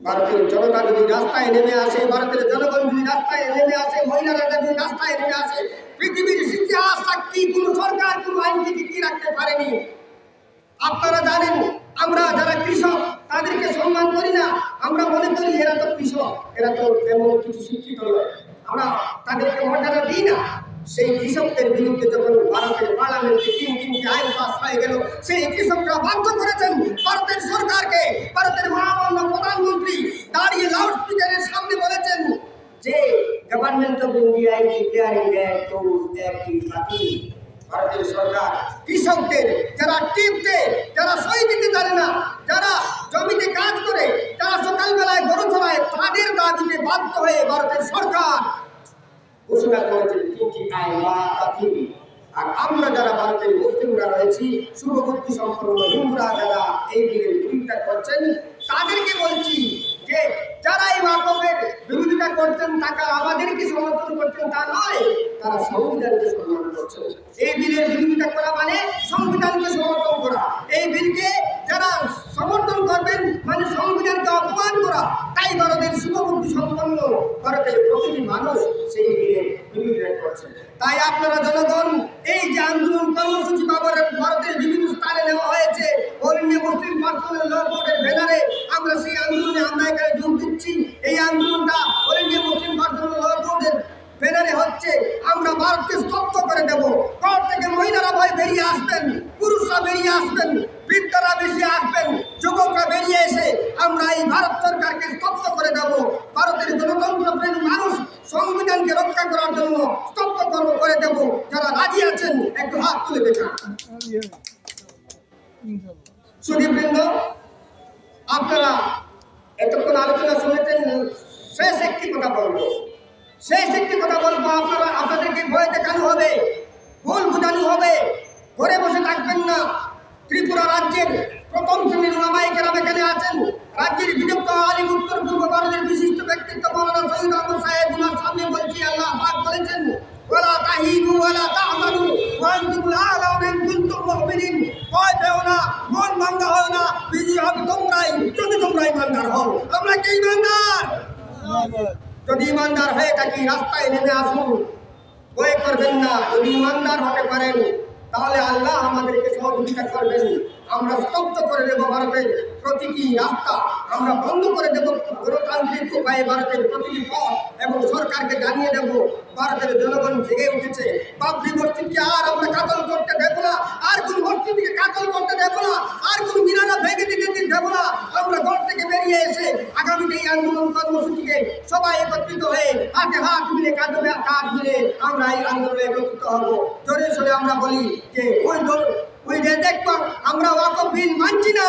ভারতের জনতা যদি রাস্তায় নেমে আসে, ভারতের জনগণ যদি রাস্তায় নেমে আসে, মহিলারা যদি রাস্তায় নেমে আসে, পৃথিবীর ইতিহাস সাক্ষী কোন সরকার, কোন আইনকে টিকিয়ে রাখতে পারেনি? আপনারা জানেন, আমরা যারা কৃষক, তাদেরকে সম্মান করি না। আমরা মনে করি এরা তো কৃষক, এরা তো তেমন কিছু শিক্ষিত নয়। আমরা তাদেরকে মর্যাদা দিই না। সেই কৃষকদের বিরুদ্ধে যখন ভারতের পার্লামেন্টে তিন তিনটি আইন পাস হয়ে গেল। সেই কৃষকরা বাধ্য করেছেন ভারতের সরকারকে, ভারতের মহামান্য প্রধানমন্ত্রী দাঁড়িয়ে লাউড সামনে বলেছেন যে government of India is declaring that those act is ভারতের সরকার, কৃষকদের, যারা টিপতে, যারা সই দিতে জানে না, যারা জমিতে কাজ করে যারা সকালবেলায় গরু চড়ায়, তাদের দাবিতে বাধ্য হয়ে ভারতের সরকার ঘোষণা করেছেন তিনটি আইন বাতিল আর আমরা যারা ভারতের মুসলিমরা রয়েছি শুভবুদ্ধি সম্পন্ন হিন্দুরা যারা এই বিলের বিরোধিতা করছেন, তাদেরকে বলছি যে, যারা এই মাপকের বিরোধিতা করছেন, তাকে আমাদেরকে সমর্থন করছেন, তা নয়, তারা সংবিধানকে সম্মান করছেন। এই বিলের বিরোধিতা করা মানে সংবিধানকে সমর্থন করা। এই বিলকে যারা সমর্থন করবেন মানে সংবিধানকে অপমান করা, তাই ভারতের শুভবুদ্ধি সম্পন্ন ভারতের প্রতিটি মানুষ সেই বিলের বিরোধিতা করছেন। তাই আপনারা জনগণ, এই যে আন্দোলন কর্মসূচি বাবার ভারতের বিভিন্ন স্থানে নেওয়া হয়েছে, অরণ্য মুসলিম পার্সোনাল এই ভারত সরকারকে স্তব্ধ করে দেব। ভারতের গণতন্ত্র প্রেমী মানুষ সংবিধানকে রক্ষা করার জন্য স্তব্ধ কর্ম করে দেব। যারা রাজি আছেন, একটু হাত তুলে দেখান সুদীপবৃন্দ আপনারা এতক্ষণ আলোচনা শুনেছেন, শেষ একটি কথা বলব। শেষ একটি কথা বলব, আপনারা, আপনাদেরকে ভয় দেখানো হবে, ভুল বোঝানো হবে। ঘরে বসে থাকবেন না। ত্রিপুরা রাজ্যের প্রথম শ্রেণির কেরাম এখানে আছেন। রাজ্যের বিদগ্ধ আলিম উত্তর পূর্ব ভারতের বিশিষ্ট ব্যক্তিত্ব মৌলানা শহীদ আহমদ সাহেব উনার সামনে বলছি, আল্লাহ পাক বলেছেন, ওয়ালা তাহিনু ওয়ালা তাহমানু ওয়া আনতুমুল আ'লাউনা ইন কুনতুম মুমিনিন, ভয় পেও না, মন ভাঙ্গা হয় না বিজয়ী হবে তোমরাই, যদি তোমরা ইমানদার হও, আমরা কি ইমানদার? যদি ইমানদার হয়ে থাকি, রাস্তায় নেমে আসুন, ভয় করবেন না, যদি ইমানদার হতে পারেন, তাহলে আল্লাহ আমাদেরকে সহযোগিতা করবেন। আমরা স্তব্ধ করে দেব ভারতের প্রতিটি রাস্তা, আমরা বন্ধ করে দেব গণতান্ত্রিক উপায়ে ভারতের প্রতিটি পথ এবং সরকারকে জানিয়ে দেব, ভারতের জনগণ জেগে উঠেছে। বাবরি মসজিদকে আর আমরা কাতল করতে দেব না, আর কোন মসজিদকে কাতল করতে দেব না, আর কোন মিনারা ভেঙে দিতে দেব না। আমরা ঘর থেকে বেরিয়ে এসে আগামীতে এই আন্দোলন কর্মসূচিকে সবাই একত্রিত হয়ে হাতে হাত মিলে কাঁধে কাঁধ মিলে আমরা এই আন্দোলনে একত্রিত হব। জোরে সোরে আমরা বলি যে ওই ওই দেখব আমরা ওয়াকফ বিল মানছি না।